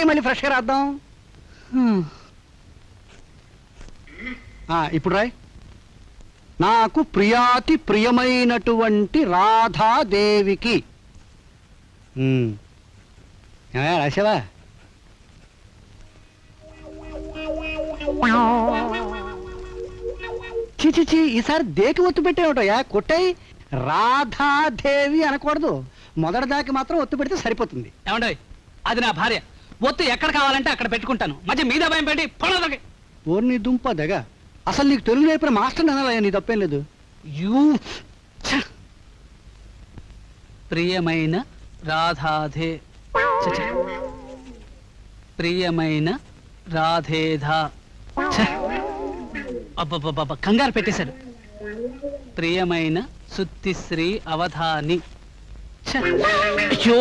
అయి మళ్ళీ ఫ్రెష్గా రాద్దాం. ఇప్పుడు రాయ్. నాకు ప్రియాతి ప్రియమైనటువంటి రాధాదేవికి. హ్మ్. ఏమయ్య, రాసావా ఈసారి దేకి ఒత్తు పెట్టేవిటయా కొట్టాయి. రాధాదేవి అనకూడదు. మొదటిదాకి మాత్రం ఒత్తు పెడితే సరిపోతుంది. ఏమండోయ్ అది నా భార్య. ఒత్తు ఎక్కడ కావాలంటే అక్కడ పెట్టుకుంటాను మధ్య మీద భయం పెట్టి పొడదకి ఓర్ నీ దుంప దగ అసలు నీకు తెలుగు నేర్పిన మాస్టర్ అనాలయ్యా నీ తప్పేం లేదు యూ! ప్రియమైన రాధాధే. ప్రియమైన రాధేధా ఛ! అబ్బబ్బబ్బబ్బ కంగారు పెట్టేశాడు ప్రియమైన సుత్తిశ్రీ అవధాని! అయ్యో!